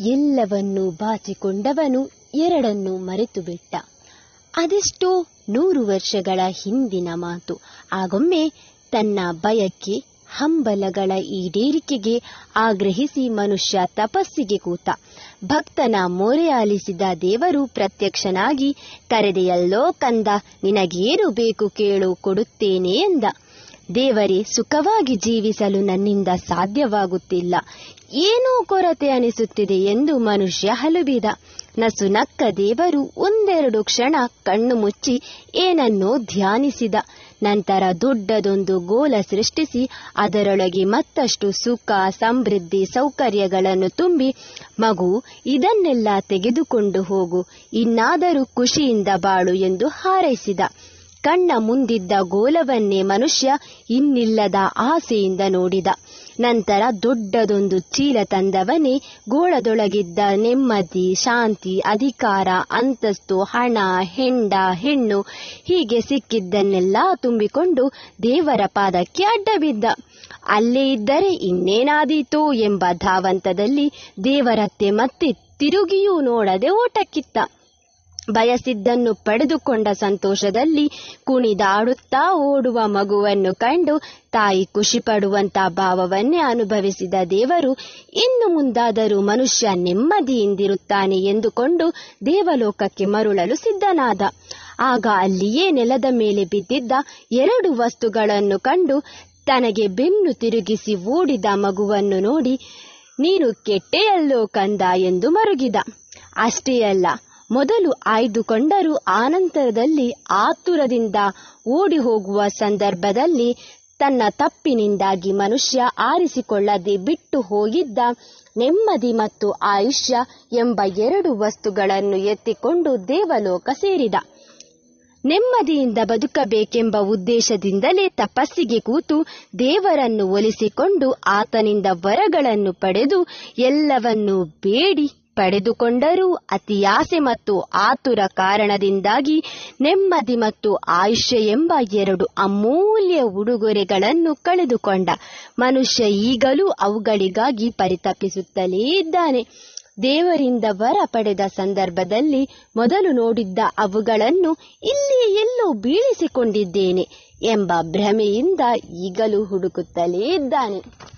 ಎಲ್ಲವನ್ನೂ ಬಾಚಿಕೊಂಡವನು ಎರಡನ್ನು ಮರೆತು ಬಿಟ್ಟ ಅದೆಷ್ಟೋ ನೂರು ವರ್ಷಗಳ ಹಿಂದಿನ ಮಾತು. ಆಗೊಮ್ಮೆ ತನ್ನ ಬಯಕೆ ಹಂಬಲಗಳ ಈಡೇರಿಕೆಗೆ ಆಗ್ರಹಿಸಿ ಮನುಷ್ಯ ತಪಸ್ಸಿಗೆ ಕೂತ. ಭಕ್ತನ ಮೊರೆ ಆಲಿಸಿದ ದೇವರು ಪ್ರತ್ಯಕ್ಷನಾಗಿ, ಕರೆದೆಯಲ್ಲೋ ಕಂದ, ನಿನಗೇನು ಬೇಕು ಕೇಳು, ಕೊಡುತ್ತೇನೆ ಎಂದ. ದೇವರೇ, ಸುಖವಾಗಿ ಜೀವಿಸಲು ನನ್ನಿಂದ ಸಾಧ್ಯವಾಗುತ್ತಿಲ್ಲ. ಏನೋ ಕೊರತೆ ಅನಿಸುತ್ತಿದೆ ಎಂದು ಮನುಷ್ಯ ಹಲುಬಿದ. ನಸು ನಕ್ಕ ದೇವರು ಒಂದೆರಡು ಕ್ಷಣ ಕಣ್ಣು ಮುಚ್ಚಿ ಏನನ್ನೋ ಧ್ಯಾನಿಸಿದ. ನಂತರ ದೊಡ್ಡದೊಂದು ಗೋಲ ಸೃಷ್ಟಿಸಿ ಅದರೊಳಗೆ ಮತ್ತಷ್ಟು ಸುಖ, ಸಮೃದ್ಧಿ, ಸೌಕರ್ಯಗಳನ್ನು ತುಂಬಿ, ಮಗು, ಇದನ್ನೆಲ್ಲ ತೆಗೆದುಕೊಂಡು ಹೋಗು, ಇನ್ನಾದರೂ ಖುಷಿಯಿಂದ ಬಾಳು ಎಂದು ಹಾರೈಸಿದ. ಕಣ್ಣ ಮುಂದಿದ್ದ ಗೋಲವನ್ನೇ ಮನುಷ್ಯ ಇನ್ನಿಲ್ಲದ ಆಸೆಯಿಂದ ನೋಡಿದ. ನಂತರ ದೊಡ್ಡದೊಂದು ಚೀಲ ತಂದವನೇ ಗೋಳದೊಳಗಿದ್ದ ನೆಮ್ಮದಿ, ಶಾಂತಿ, ಅಧಿಕಾರ, ಅಂತಸ್ತು, ಹಣ, ಹೆಂಡ, ಹೆಣ್ಣು ಹೀಗೆ ಸಿಕ್ಕಿದ್ದನ್ನೆಲ್ಲ ತುಂಬಿಕೊಂಡು ದೇವರ ಪಾದಕ್ಕೆ ಅಡ್ಡಬಿದ್ದ. ಅಲ್ಲೇ ಇದ್ದರೆ ಇನ್ನೇನಾದೀತೋ ಎಂಬ ಧಾವಂತದಲ್ಲಿ ದೇವರತ್ತೆ ಮತ್ತೆ ತಿರುಗಿಯೂ ನೋಡದೆ ಓಟಕ್ಕಿತ್ತ. ಬಯಸಿದ್ದನ್ನು ಪಡೆದುಕೊಂಡ ಸಂತೋಷದಲ್ಲಿ ಕುಣಿದಾಡುತ್ತಾ ಓಡುವ ಮಗುವನ್ನು ಕಂಡು ತಾಯಿ ಖುಷಿ ಪಡುವಂತ ಭಾವವನ್ನೇ ಅನುಭವಿಸಿದ ದೇವರು, ಇನ್ನು ಮುಂದಾದರೂ ಮನುಷ್ಯ ನೆಮ್ಮದಿಯಿಂದಿರುತ್ತಾನೆ ಎಂದುಕೊಂಡು ದೇವಲೋಕಕ್ಕೆ ಮರುಳಲು ಸಿದ್ಧನಾದ. ಆಗ ಅಲ್ಲಿಯೇ ನೆಲದ ಮೇಲೆ ಬಿದ್ದಿದ್ದ ಎರಡು ವಸ್ತುಗಳನ್ನು ಕಂಡು ತನಗೆ ಬೆನ್ನು ತಿರುಗಿಸಿ ಓಡಿದ ಮಗುವನ್ನು ನೋಡಿ, ನೀನು ಕೆಟ್ಟೆಯಲ್ಲೋ ಕಂದ ಎಂದು ಮರುಗಿದ. ಅಷ್ಟೇ ಅಲ್ಲ ಮೊದಲು ಆಯ್ದುಕೊಂಡರೂ ಆನಂತರದಲ್ಲಿ ಆತುರದಿಂದ ಓಡಿ ಹೋಗುವ ಸಂದರ್ಭದಲ್ಲಿ ತನ್ನ ತಪ್ಪಿನಿಂದಾಗಿ ಮನುಷ್ಯ ಆರಿಸಿಕೊಳ್ಳದೆ ಬಿಟ್ಟು ಹೋಗಿದ್ದ ನೆಮ್ಮದಿ ಮತ್ತು ಆಯುಷ್ಯ ಎಂಬ ಎರಡು ವಸ್ತುಗಳನ್ನು ಎತ್ತಿಕೊಂಡು ದೇವಲೋಕ ಸೇರಿದ. ನೆಮ್ಮದಿಯಿಂದ ಬದುಕಬೇಕೆಂಬ ಉದ್ದೇಶದಿಂದಲೇ ತಪಸ್ಸಿಗೆ ಕೂತು ದೇವರನ್ನು ಒಲಿಸಿಕೊಂಡು ಆತನಿಂದ ವರಗಳನ್ನು ಪಡೆದು ಎಲ್ಲವನ್ನೂ ಬೇಡಿ ಪಡೆದುಕೊಂಡರೂ ಅತಿಯಾಸೆ ಮತ್ತು ಆತುರ ಕಾರಣದಿಂದಾಗಿ ನೆಮ್ಮದಿ ಮತ್ತು ಆಯುಷ್ಯ ಎಂಬ ಎರಡು ಅಮೂಲ್ಯ ಉಡುಗೊರೆಗಳನ್ನು ಕಳೆದುಕೊಂಡ. ಮನುಷ್ಯ ಈಗಲೂ ಅವುಗಳಿಗಾಗಿ ಪರಿತಪಿಸುತ್ತಲೇ ಇದ್ದಾನೆ. ದೇವರಿಂದ ವರ ಪಡೆದ ಸಂದರ್ಭದಲ್ಲಿ ಮೊದಲು ನೋಡಿದ್ದ ಅವುಗಳನ್ನು ಇಲ್ಲಿ ಎಲ್ಲೋ ಬೀಳಿಸಿಕೊಂಡಿದ್ದೇನೆ ಎಂಬ ಭ್ರಮೆಯಿಂದ ಈಗಲೂ ಹುಡುಕುತ್ತಲೇ ಇದ್ದಾನೆ.